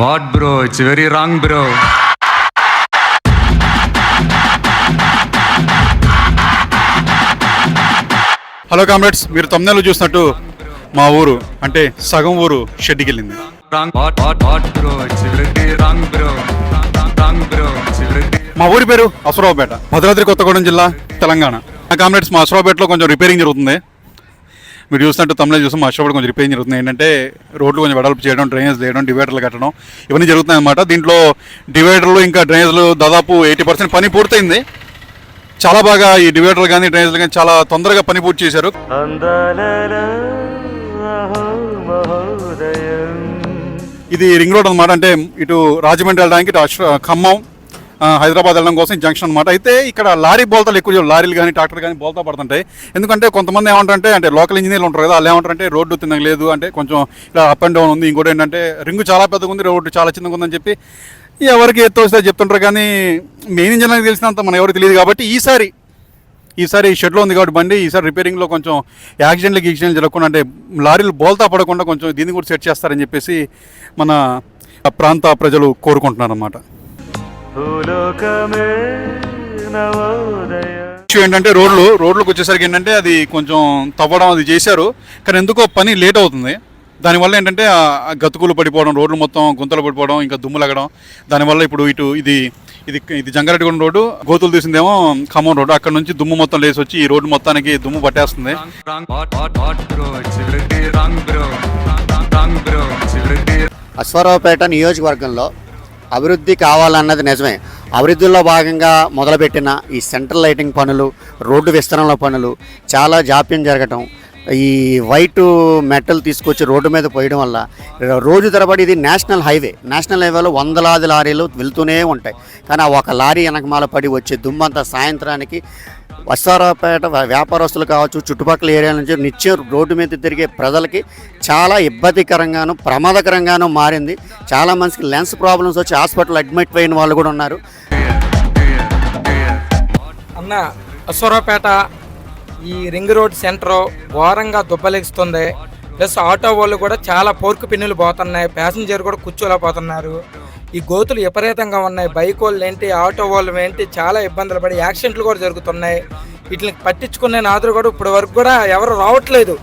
What bro? It's very wrong bro. Hello comrades మీరు తమ్ముళ్ళు చూసినట్టు మా ఊరు అంటే సగం ఊరు షెడ్కి వెళ్ళింది మా ఊరి పేరు అసరావుపేట భద్రాద్రి కొత్తగూడెం జిల్లా తెలంగాణ. కామ్రేడ్స్ మా అసరావుపేటలో కొంచెం రిపేరింగ్ జరుగుతుంది. మీరు చూసినట్టు తమిళ చూసి మా అసరావుపేట కొంచెం రిపేరింగ్ జరుగుతుంది. ఏంటంటే రోడ్లు కొంచెం వెడల్పు చేయడం డ్రైనేజ్ చేయడం డివైడర్లు కట్టడం ఇవన్నీ జరుగుతున్నాయి అన్నమాట దీంట్లో డివైడర్లు ఇంకా డ్రైనేజ్లు దాదాపు ఎయిటీ పర్సెంట్ పని పూర్తయింది. చాలా బాగా ఈ డివైడర్లు కానీ డ్రైనేజ్లు కానీ చాలా తొందరగా పని పూర్తి చేశారు. ఇది రింగ్ రోడ్ అనమాట అంటే ఇటు రాజమండ్రి వెళ్ళడానికి ఖమ్మం హైదరాబాద్ వెళ్ళడం కోసం జంక్షన్ అనమాట అయితే ఇక్కడ లారీ బోల్తాలు ఎక్కువ లారీలు కానీ ట్రాక్టర్ కానీ బోల్తా పడుతుంటాయి. ఎందుకంటే కొంతమంది ఏమంటారంటే అంటే లోకల్ ఇంజనీర్లు ఉంటారు కదా వాళ్ళు ఏమంటారంటే రోడ్డు తినలేదు అంటే కొంచెం ఇలా అప్ అండ్ డౌన్ ఉంది. ఇంకోటి ఏంటంటే రింగు చాలా పెద్దగా ఉంది రోడ్డు చాలా చిన్నగా ఉందని చెప్పి ఎవరికి ఎత్తు వస్తే చెప్తుంటారు. కానీ మెయిన్ ఇంజనీర్కి తెలిసినంత మనం ఎవరికి తెలియదు కాబట్టి ఈసారి ఈసారి షెడ్లో ఉంది కాబట్టి బండి ఈసారి రిపేరింగ్లో కొంచెం యాక్సిడెంట్లు యాక్సిడెంట్లు జరగకుండా అంటే లారీలు బోల్తా పడకుండా కొంచెం దీన్ని కూడా సెట్ చేస్తారని చెప్పేసి మన ప్రాంత ప్రజలు కోరుకుంటున్నారు అన్నమాట ఇష్యూ ఏంటంటే రోడ్లు రోడ్లకు వచ్చేసరికి ఏంటంటే అది కొంచెం తవ్వడం అది చేశారు. కానీ ఎందుకో పని లేట్ అవుతుంది. దానివల్ల ఏంటంటే గతుకులు పడిపోవడం రోడ్లు మొత్తం గుంతలు పడిపోవడం ఇంకా దుమ్ము లగడం. దానివల్ల ఇప్పుడు ఇటు ఇది ఇది ఇది జంగారెడ్డిగూడెం రోడ్డు గోతులు తీసిందేమో ఖమ్మం రోడ్డు. అక్కడ నుంచి దుమ్ము మొత్తం లేసి వచ్చి ఈ రోడ్డు మొత్తానికి దుమ్ము పట్టేస్తుంది. అశ్వారావుపేట నియోజకవర్గంలో అభివృద్ధి కావాలన్నది నిజమే. అభివృద్ధిలో భాగంగా మొదలుపెట్టిన ఈ సెంట్రల్ లైటింగ్ పనులు రోడ్డు విస్తరణల పనులు చాలా జాప్యం జరగటం ఈ వైట్ మెటల్ తీసుకొచ్చి రోడ్డు మీద పోయడం వల్ల రోజు తరబడి ఇది నేషనల్ హైవే. నేషనల్ హైవేలో వందలాది లారీలు వెళ్తూనే ఉంటాయి. కానీ ఆ ఒక లారీ వెనకమాల పడి వచ్చే దుమ్మంతా సాయంత్రానికి వస్తారాపేట వ్యాపారస్తులు కావచ్చు చుట్టుపక్కల ఏరియా నుంచి నిత్యం రోడ్డు మీద తిరిగే ప్రజలకి చాలా ఇబ్బందికరంగాను ప్రమాదకరంగాను మారింది. చాలా మందికి లెన్స్ ప్రాబ్లమ్స్ వచ్చి హాస్పిటల్ అడ్మిట్ అయిన వాళ్ళు కూడా ఉన్నారు. అన్న అశ్వరాపేట ఈ రింగ్ రోడ్ సెంటర్ ఘోరంగా దుబ్బలెగుస్తుంది ప్లస్ ఆటో వాళ్ళు కూడా చాలా పోర్కు పిన్నులు పోతున్నాయి. ప్యాసింజర్ కూడా కూర్చోలేకపోతున్నారు. ఈ గోతులు విపరీతంగా ఉన్నాయి. బైక్ వాళ్ళు ఏంటి ఆటో వాళ్ళు ఏంటి చాలా ఇబ్బందులు పడి యాక్సిడెంట్లు కూడా జరుగుతున్నాయి. వీటిని పట్టించుకునే నాదురు కూడా ఇప్పటి వరకు కూడా ఎవరు రావట్లేదు.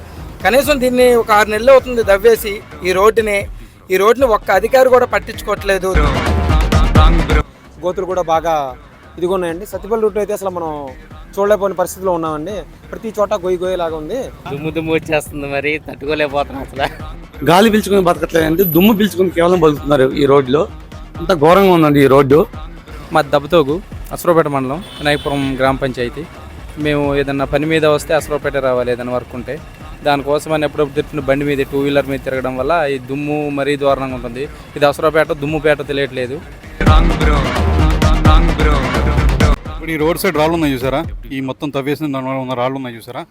కనీసం దీన్ని ఒక ఆరు నెలలు అవుతుంది దవ్వేసి ఈ రోడ్డుని ఈ రోడ్డుని ఒక్క అధికారి కూడా పట్టించుకోవట్లేదు. గోతులు కూడా బాగా ఇదిగా ఉన్నాయండి. సత్తిపల్లి రూట్ అయితే అసలు మనం చూడలేకపోయిన పరిస్థితిలో ఉన్నామండి. ప్రతి చోట గొయ్యి గొయ్యేలాగా ఉంది. దుమ్ము దుమ్ము వచ్చేస్తుంది మరి తట్టుకోలేకపోతున్నాం అసలు. గాలి పీల్చుకుని బతకట్లేదండి. దుమ్ము పీల్చుకుని కేవలం బతుకుతున్నారు ఈ రోడ్లో. అంత ఘోరంగా ఉందండి ఈ రోడ్డు. మా దెబ్బతోగు అసరాపేట మండలం వినాయకపురం గ్రామ పంచాయతీ. మేము ఏదన్నా పని మీద వస్తే అసరాపేట రావాలి ఏదైనా వర్క్ ఉంటే. దానికోసం అని ఎప్పుడప్పుడు తిట్టిన బండి మీద టూ వీలర్ మీద తిరగడం వల్ల ఈ దుమ్ము మరీ దారుణంగా ఉంటుంది. ఇది అసరాపేట దుమ్ముపేట తెలియట్లేదు. ఇప్పుడు ఈ రోడ్ సైడ్ రాళ్ళు ఉన్నాయి చూసారా? ఈ మొత్తం తవ్వేసిన దానివల్ల ఉన్న రాళ్ళు ఉన్నాయి చూసారా?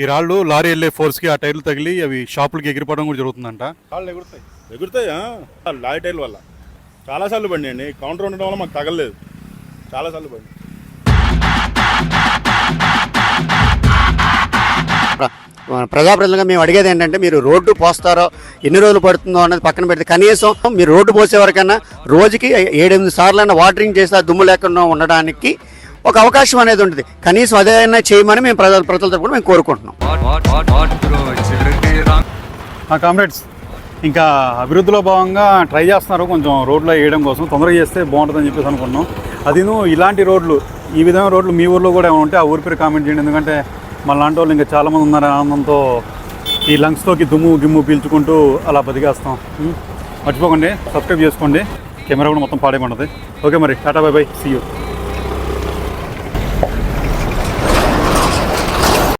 ఈ రాళ్ళు లారీ వెళ్ళే ఫోర్స్కి ఆ టైర్లు తగిలి అవి షాపులకి ఎగిరిపోవడం కూడా జరుగుతుందంట. కాళ్ళు ఎగురుతాయి. ఎగురుతాయి? లారీ టైర్ల వల్ల. చాలాసార్లు బండి అండి. కౌంటర్ ఉండడం వల్ల మాకు తగలలేదు. చాలాసార్లు బండి. ప్రజాప్రతినిధులుగా మేము అడిగేది ఏంటంటే మీరు రోడ్డు పోస్తారో ఎన్ని రోజులు పడుతుందో అన్నది పక్కన పెడితే కనీసం మీరు రోడ్డు పోసే వరకన్నా రోజుకి ఏడెనిమిది సార్లు వాటరింగ్ చేసి ఆ దుమ్ము లేకుండా ఉండడానికి ఒక అవకాశం అనేది ఉంటుంది. కనీసం అదైనా చేయమని మేము ప్రజల ప్రజల తరపున మేము కోరుకుంటున్నాం. కామ్రేడ్స్ ఇంకా అభివృద్ధిలో భాగంగా ట్రై చేస్తున్నారు. కొంచెం రోడ్లో వేయడం కోసం తొందరగా చేస్తే బాగుంటుందని చెప్పేసి అనుకున్నాం. అదిను ఇలాంటి రోడ్లు ఈ విధమైన రోడ్లు మీ ఊర్లో కూడా ఏమైనా ఉంటే ఆ ఊరి పేరు కామెంట్ చేయండి. ఎందుకంటే మన లాంటి వాళ్ళు ఇంకా చాలామంది ఉన్నారు ఆనందంతో ఈ లంగ్స్లోకి దుమ్ము గిమ్ము పీల్చుకుంటూ అలా బతికేస్తాం. మర్చిపోకండి సబ్స్క్రైబ్ చేసుకోండి. కెమెరా కూడా మొత్తం పాడేయమంటుంది ఓకే మరి tata bye bye. See you